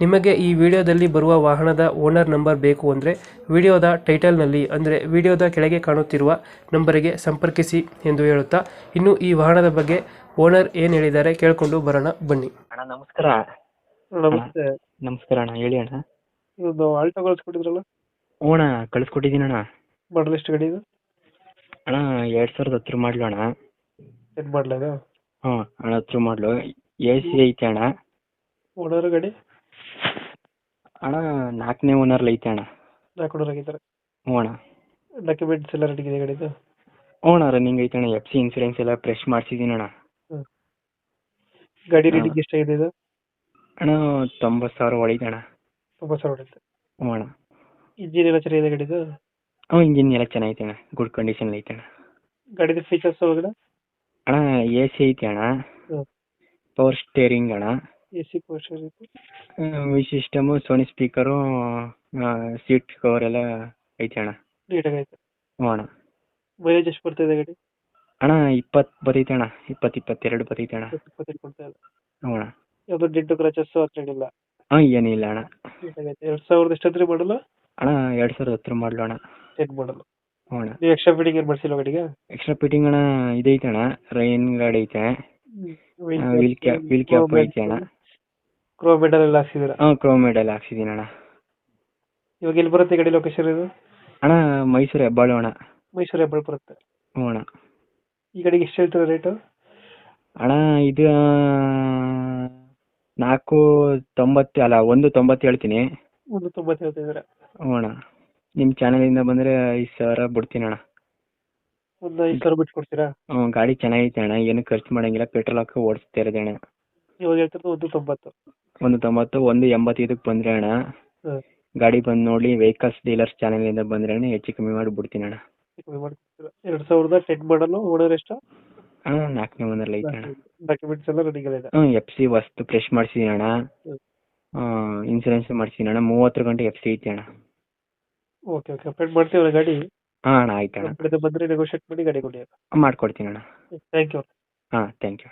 ನಿಮಗೆ ಈ ವಿಡಿಯೋದಲ್ಲಿ ಬರುವ ವಾಹನದ ಓನರ್ ನಂಬರ್ ಬೇಕು ಅಂದರೆ ವಿಡಿಯೋದ ಟೈಟಲ್ನಲ್ಲಿ ಅಂದರೆ ವಿಡಿಯೋದ ಕೆಳಗೆ ಕಾಣುತ್ತಿರುವ ನಂಬರಿಗೆ ಸಂಪರ್ಕಿಸಿ ಎಂದು ಹೇಳುತ್ತಾ ಇನ್ನು ಈ ವಾಹನದ ಬಗ್ಗೆ ಓನರ್ ಏನು ಹೇಳಿದ್ದಾರೆ ಕೇಳಿಕೊಂಡು ಬರೋಣ ಬನ್ನಿ. ಅಣ್ಣ ನಮಸ್ಕಾರ. ನಮಸ್ತೆ. ನಮಸ್ಕಾರ ಅಣ್ಣ ಹೇಳಿ ಅಣ್ಣ. ಇದು ಆಲ್ಟೋ ಕಳಿಸ್ಕೊಟ್ಟಿದ್ರಲ್ಲ? ಹ್ಞೂ ಅಣ್ಣ ಕಳಿಸ್ಕೊಟ್ಟಿದ್ದೀನಿ ಅಣ್ಣ. ಮಾಡಲ್ ಎಷ್ಟು ಗಾಡಿ ಇದು? ಅಣ್ಣ ಎರಡು ಸಾವಿರದ ಹತ್ತರ ಮಾಡಲು ಅಣ್ಣ. ಏನು ಮಾಡಲ ಹ್ಞೂ ಅಣ್ಣ ಹತ್ರ ಮಾಡಲು. ಎ ಸಿ ಐತೆ ಅಣ್ಣ. ಓನರ್ ಗಾಡಿ? ಅಣ್ಣ ನಾಲ್ಕನೇ ಓನರ್ ಐತೆ ಅಣ್ಣ. ನಾಲ್ಕು ಓನರ್ ಆಗಿದ್ದಾರೆ ಹ್ಞೂ ಅಣ್ಣ. ಡಾಕ್ಯುಮೆಂಟ್ಸ್ ಎಲ್ಲ ರೆಡಿ ಇದೆ ಗಾಡಿದು? ಹ್ಞೂ ಅಣ್ಣ ರನ್ನಿಂಗ್ ಐತೆ ಅಣ್ಣ ಎಫ್ ಸಿ ಇನ್ಸೂರೆನ್ಸ್ ಎಲ್ಲ ಫ್ರೆಶ್ ಮಾಡಿಸಿದ್ದೀನಿ ಅಣ್ಣ. ಗಾಡಿ ರೇಟಿಗೆ ರೇಟಿಂಗ್ ಎಷ್ಟಾಗಿದೆ ಇದು? ಅಣ್ಣ ತೊಂಬತ್ತು ಸಾವಿರ ಹೊಡೈತೆ ಅಣ್ಣ. ತೊಂಬತ್ತು ಸಾವಿರ ಹೊಡೆಯುತ್ತೆ ಹ್ಞೂ ಅಣ್ಣ. ಇಂಜಿನ್ ಎಲ್ಲ ಚೆನ್ನಾಗಿದೆ ಗಾಡಿದು? ಹ್ಞೂ ಇಂಜಿನ್ ಎಲ್ಲ ಚೆನ್ನಾಗೈತೆ ಅಣ್ಣ. ಗುಡ್ ಕಂಡೀಷನ್ ಐತೆ ಅಣ್ಣ. ಗಾಡಿದು ಫೀಚರ್ಸ್ ಒಳಗಡೆ ಅಣ್ಣ ಎ ಸಿ ಐತೆ ಅಣ್ಣ. ಹ್ಮ್. ಪವರ್ ಸ್ಟೇರಿಂಗ್ ಅಣ್ಣ. ಎ ಸಿ ಪೋಸ್ಟರ್ ಐತೆ V system Sony speaker seat cover ಎಲ್ಲ ಐತೆ ಅಣ್ಣ. ನೀಟಾಗಿ ಐತೆ? ಹ್ಞೂ ಅಣ್ಣ. ಮೈಲೇಜ್ ಎಷ್ಟು ಬರ್ತಾ ಇದೆ ಗಾಡಿ? ಅಣ್ಣ ಇಪ್ಪತ್ ಬರೀತ ಅಣ್ಣ. ಇಪ್ಪತ್ ಇಪ್ಪತ್ತೆರಡು ಬರೀತ ಅಣ್ಣ. ಇಪ್ಪತ್ತೆರಡು ಕೊಡ್ತಾ ಇಲ್ಲ. ಹ್ಞೂ ಅಣ್ಣ. ಯಾವುದು ಡೆಂಟು ಕ್ರಚಸ್ ಹತ್ರಡಿಲ್ಲ ಹಾಂ ಏನಿಲ್ಲ ಅಣ್ಣ. ನೀಟಾಗೈತೆ ಎರಡು ಸಾವಿರದ ಎಷ್ಟಂದ್ರೆ ಮಾಡಲ್ಲ ಅಣ್ಣ ಎರಡು ಸಾವಿರದ ಹತ್ತರ ಮಾಡಲು ಅಣ್ಣ. ಟೆನ್ ಮಾಡಲ್ಲ ಹ್ಞೂ ಅಣ್ಣ. ನೀವು ಎಕ್ಸ್ಟ್ರಾ ಫಿಟ್ಟಿಂಗ್ ಏನು ಮಾಡಿಸಿಲ್ಲ ಗಾಡಿಗೆ? ಎಕ್ಸ್ಟ್ರಾ ಫಿಟ್ಟಿಂಗ್ ಅಣ್ಣ ಇದೈತೆ ಅಣ್ಣ. ರೈನ್ ಗಾಡಿ ಐತೆ. ವೀಲ್ ಕ್ಯಾಪ್ ವೀಲ್ ಕ್ಯಾಪ್ ಐತೆ ಅಣ್ಣ. ಕ್ರೋ ಮೆಡಲ್ ಎಲ್ಲ ಹಾಕ್ಸಿದ್ದೀರಾ? ಹ್ಞೂ ಕ್ರೋಮೆಡ್ ಎಲ್ಲ ಹಾಕ್ಸಿದ್ದೀನಿ ಅಣ್ಣ. ಇವಾಗ ಎಲ್ಲಿ ಬರುತ್ತೆ ಗಡಿ ಲೊಕೇಶನ್ ಇದು? ಅಣ್ಣ ಮೈಸೂರು ಹೆಬ್ಬಾಳು ಅಣ್ಣ. ಮೈಸೂರು ಹೆಬ್ಬಾಳು ಬರುತ್ತೆ. ಹ್ಞೂ ಅಣ್ಣ. ಈ ಕಡೆಗೆ ಎಷ್ಟು ಹೇಳ್ತಾರೆ ರೇಟು ಅಣ್ಣ ಇದು ನಾಲ್ಕು ತೊಂಬತ್ತು ಅಲ್ಲ ಒಂದು ತೊಂಬತ್ತು ಹೇಳ್ತೀನಿ. ಒಂದು ತೊಂಬತ್ತು ಹೇಳ್ತಿದ್ದೀರಾ ಹ್ಞೂ ಅಣ್ಣ. ನಿಮ್ಮ ಚಾನಲಿಂದ ಬಂದರೆ ಐದು ಸಾವಿರ ಬಿಡ್ತೀನಿ ಅಣ್ಣ. ಒಂದು ಐದು ಸಾವಿರ ಬಿಟ್ಟು ಕೊಡ್ತೀರಾ ಹ್ಞೂ ಗಾಡಿ ಚೆನ್ನಾಗೈತೆ ಅಣ್ಣ. ಏನು ಖರ್ಚು ಮಾಡಂಗಿಲ್ಲ. ಪೆಟ್ರೋಲ್ ಹಾಕಿ ಓಡಿಸ್ತಾ ಇರೋದು ಅಣ್ಣ. ಇವಾಗ ಹೇಳ್ತಿರೋದು ಒಂದು ತೊಂಬತ್ತು. ಒಂದು ತೊಂಬತ್ತು ಒಂದು ಎಂಬತ್ತೈದಕ್ಕೆ ಬಂದ್ರೆ ಅಣ್ಣ. ಹಾಂ. ಗಾಡಿ ಬಂದು ನೋಡಿ ವೆಹಿಕಲ್ಸ್ ಡೀಲರ್ಸ್ ಇಂದ ಬಂದ್ರೆ ಅಣ್ಣ ಹೆಚ್ಚು ಕಮ್ಮಿ ಮಾಡಿ ಬಿಡ್ತೀನಿ ಅಣ್ಣ ಕಮ್ಮಿ ಮಾಡ್ಕೊಡ್ತೀರಾ? ಎರಡು ಸಾವಿರದ ಟೆನ್ ಮಾಡಲು ಓನರ್ ಎಷ್ಟು? ಅಣ್ಣ ನಾಲ್ಕನೇ ಒಂದಲ್ಲಿ ಐತೆ ಅಣ್ಣ. ಡಾಕ್ಯುಮೆಂಟ್ಸ್ ಎಲ್ಲ ರೆಡಿ ಇದೆ ಹ್ಞೂ ಎಫ್ ಸಿ ವಸ್ತು ಫ್ರೆಶ್ ಮಾಡಿಸಿದ್ದೀನಿ ಅಣ್ಣ. ಹ್ಮ್. ಇನ್ಸೂರೆನ್ಸ್ ಮಾಡಿಸಿದ್ದೀನಿ ಅಣ್ಣ. ಮೂವತ್ತು ಗಂಟೆ ಎಫ್ ಸಿ ಐತೆ ಅಣ್ಣ. ಓಕೆ ಓಕೆ ಅಪ್ಡೇಟ್ ಮಾಡ್ತೀವಲ್ಲ ಗಾಡಿ? ಹಾಂ ಅಣ್ಣ ಆಯ್ತು ನಮ್ಮ ಅಣ್ಣ. ಕಡೆಯಿಂದ ಬಂದರೆ ನೆಗೋಷಿಯೇಟ್ ಮಾಡಿ ಗಾಡಿ ಕೊಡಿ. ಮಾಡ್ಕೊಡ್ತೀನಿ ಅಣ್ಣ. ಥ್ಯಾಂಕ್ ಯು ಹಾಂ ಥ್ಯಾಂಕ್ ಯು